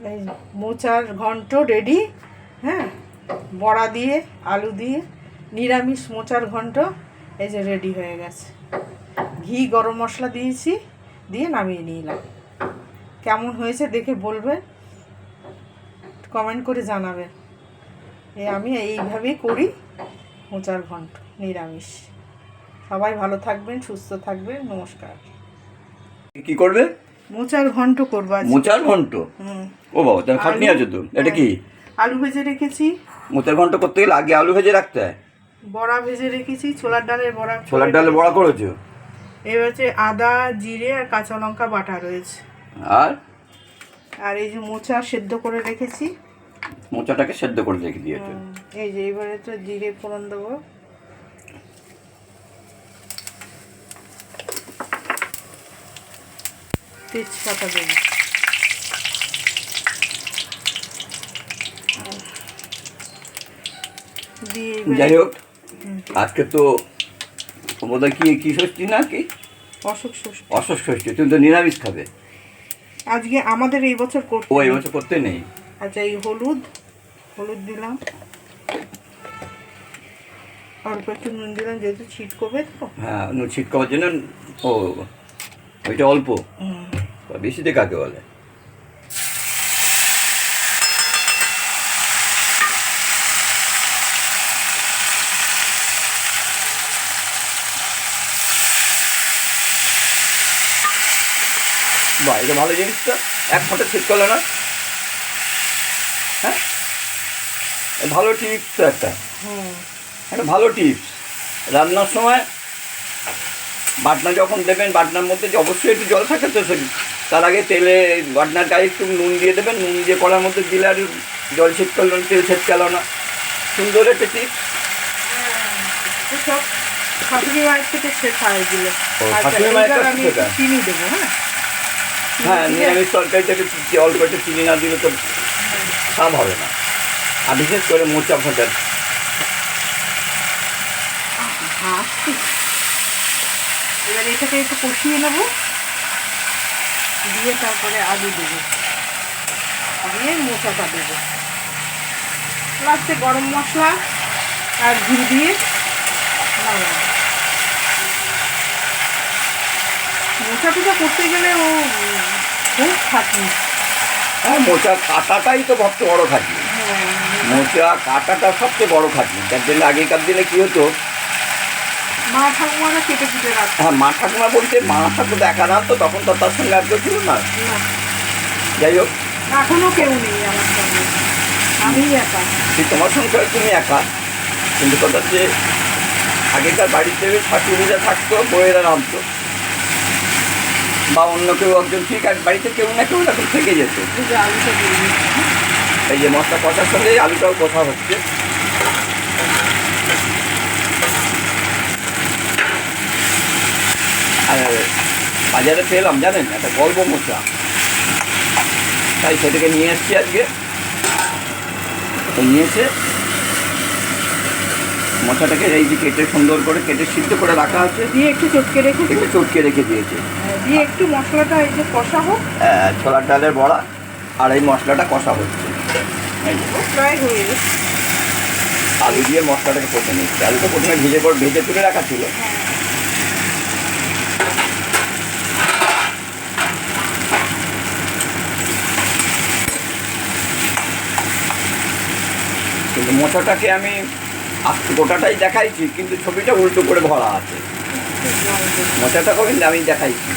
এই মোচার ঘন্ট রেডি হ্যাঁ? বড়া দিয়ে, আলু দিয়ে, নিরামিষ মোচার ঘন্ট এই যে রেডি হয়ে গেছে। ঘি, গরম মশলা দিয়েছি, দিয়ে নামিয়ে নিলাম। কেমন হয়েছে দেখে বলবেন? কমেন্ট করে জানাবেন। এ আমি এইভাবেই করি মোচার ঘন্ট, নিরামিষ। সবাই ভালো থাকবেন, সুস্থ থাকবেন, নমস্কার। কি করবে? মোচার ঘন্ট করব আজ মোচার ঘন্ট? হুম। ও বাবা তাহলে খাটনি? আছে তো? এটা কি? আলু ভেজে রেখেছি। মোচার ঘন্ট করতে গেলে আগে আলু ভেজে রাখতে হয়? বড়া ভেজে রেখেছি ছোলার ডালের বড়া ছোলার ডালে বড়া করেছ? এবার হচ্ছে আদা জিরে আর কাঁচা লঙ্কা বাটা রয়েছে। আর? আর এই যে মোচা সেদ্ধ করে রেখেছি। মোচাটাকে সেদ্ধ করে রেখে দিয়েছ। এই যে এবারে তো জিরে ফোড়ন দেবো। তেজপাতা দেবো যাই হোক আজকে তো বোধহয় কি কি ষষ্ঠী না কি? অশোক ষষ্ঠী। তুমি তো নিরামিষ খাবে। আজকে আমাদের এই বছর করতে ও এই। বছর করতে নেই? আচ্ছা এই হলুদ হলুদ দিলাম। অল্প একটু নুন দিলাম যেহেতু ছিটকবে তো। হ্যাঁ নুন ছিটকাবার জন্য ও ওইটা অল্প। বেশি দিয়ে কাকে বলে? বাহ এটা ভালো জিনিস তো এক ফোঁটা ঠিক করল না? হ্যাঁ? ভালো টিপস তো একটা একটা ভালো টিপস। রান্নার সময় বাটনা যখন দেবেন বাটনার মধ্যে যে অবশ্যই একটু জল থাকে তো সে- তার আগে তেলে বাটনার গায়ে একটু নুন দিয়ে দেবেন নুন দিয়ে কড়ার মধ্যে দিলে আর জল ছিটকালো না তেল ছিটকালো না। সুন্দর একটা শাশুড়ি মায়ের থেকে শেখা এগুলো। শেখা? চিনি দেবো হ্যাঁ? হ্যাঁ নিরামিষ অল্প একটু চিনি না দিলে তো স্বাদ হবে না। আর বিশেষ করে মোচা ফোটা এবার এটাকে একটু কষিয়ে নেব। দিয়ে তারপরে আলু দেবো। দিয়ে মোচাটা দেবো। লাস্টে গরম মশলা আর ঘি দিয়ে নামাবো। মোচা টোচা করতে গেলে ও খুব খাটনি। হ্যাঁ মোচা কাটাটাই তো সবচেয়ে বড় খাটনি। হ্যাঁ, মোচা কাটাটা সবচেয়ে বড় খাটনি। যার জন্য আগেকার দিনে কী হতো মা ঠাকুমারা কেটে কুটে রাখতো হ্যাঁ মা ঠাকুমা বলতে মা ঠাকুর দেখা না তো তখন তো তার সঙ্গে আর কেউ ছিল না। না। যাই হোক। এখনও কেউ নেই আমার সঙ্গে। আমি একা। সে তোমার সংসারে তুমি একা। কিন্তু কথা হচ্ছে আগেকার বাড়িতে শাশুড়িরা থাকতো বইয়েরা নামতো বা অন্য কেউ একজন ঠিক আছে বাড়িতে কেউ না কেউ এরকম থেকে যেত। এই যে। যে মশলা কষার সঙ্গে আলুটাও কথা হচ্ছে আর বাজারে পেলাম জানেন? একটা গল্প মশলা। তাই সেটাকে নিয়ে এসছি আজকে। তো এসে মশলাটাকে এই যে কেটে সুন্দর করে কেটে সিদ্ধ করে রাখা আছে দিয়ে একটু চটকে রেখে একটু চটকে রেখে দিয়েছে। দিয়ে একটু মশলাটা এই যে কষা হোক। আহ, ছোলার ডালের বড়া আর এই মশলাটা কষা হচ্ছে প্রায় হয়ে গেছে। আলু দিয়ে মশলাটাকে কষে নিচ্ছি আলুটা প্রথমে ভেজে করে ভেজে তুলে রাখা ছিল। কিন্তু মোচাটাকে আমি আস্তে গোটাটাই দেখাইছি কিন্তু ছবিটা উল্টো করে ভরা আছে। মোচাটাকেও কিন্তু আমি দেখাইছি।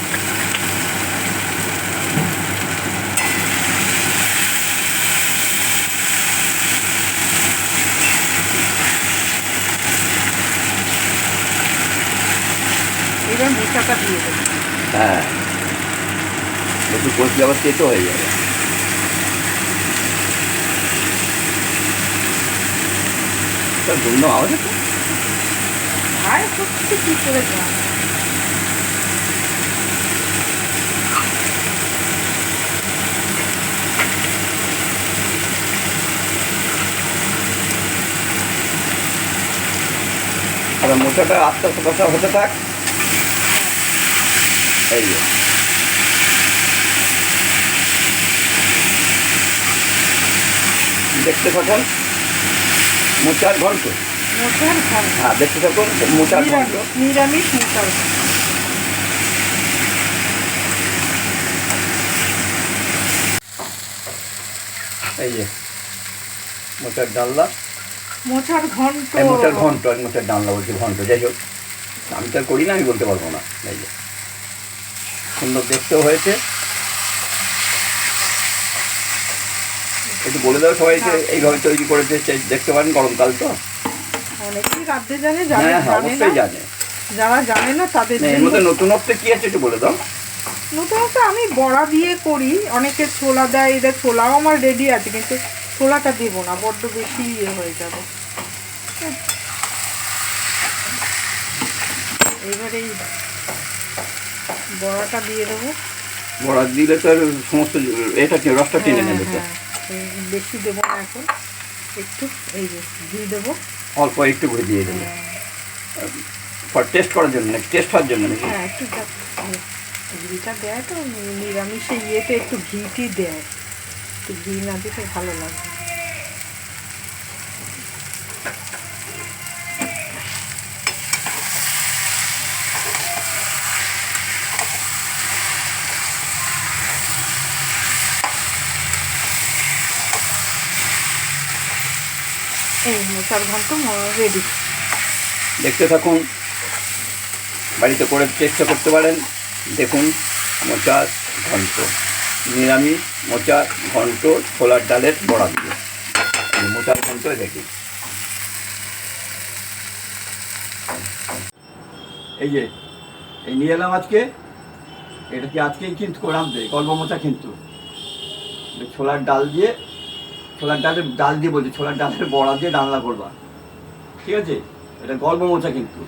হ্যাঁ। একটু কষলে আবার তেতো হয়ে যাবে। তার জন্য আওয়াজ হচ্ছে? আর সত্যি কী করে যান এবার মোচাটা আস্তে আস্তে কষা হতে থাক। এই দেখতে থাকুন। মোচার ঘন্ট মোচার ঘন্ট হ্যাঁ দেখতে থাকুন মোচার ঘন্ট নিরামিষ মোচার এই যে মোচার ডালনা। মোচার ঘন্ট। মোচার ঘন্ট আর মোচার ডালনা বলছি ঘন্ট। যাই হোক আমি তো আর করি না আমি বলতে পারব না। এই যে সুন্দর দেখতেও হয়েছে। বলে দাও সবাইকে এইভাবে তৈরি করেছে দেখতে পারেন গরমকাল তো। অনেকেই রাঁধতে জানে হ্যাঁ হ্যাঁ জানে অবশ্যই না জানে। যারা জানে না তাদের এর মধ্যে নতুনত্ব কি আছে একটু বলে দাও। নতুনত আমি বড়া দিয়ে করি অনেকে ছোলা দেয় এদের ছোলাও আমার রেডি আছে কিন্তু ছোলাটা দেবো না বড্ড বেশি ইয়ে হয়ে যাবে। হ্যাঁ। এবারে এই বড়াটা দিয়ে দেবো। বড়া দিলে তো সমস্ত এটা রসটা টেনে হ্যাঁ, নেবে তো? হ্যাঁ, বেশি দেবো না এখন। একটু এই যে ঘি দেবো। অল্প একটু করে দিয়ে দেবো। ফর টেস্ট করার জন্য নাকি টেস্ট হওয়ার জন্য নাকি? হ্যাঁ একটু ঘিটা দেয় তো নিরামিষে ইয়েতে একটু ঘিটি দেয়। একটু ঘি না দিতে ভালো লাগে। এই ঘন্ট রেডি দেখতে থাকুন। বাড়িতে করে চেষ্টা করতে পারেন। দেখুন মোচার ঘন্ট। নিরামিষ মোচার ঘন্ট, ছোলার ডালের বড়া দিয়ে। মোচার ঘন্ট দেখি। এই যে, এই নিয়ে এলাম আজকে। এটা কি আজকেই কিন্তু করাম দেয় গল্প মোচা কিন্তু। ছোলার ডাল দিয়ে ছোলার ডালের ডাল দিয়ে বলছি, ছোলার ডালের বড়া দিয়ে ডালনা করবা। ঠিক আছে? এটা গল্প মোচা কিন্তু।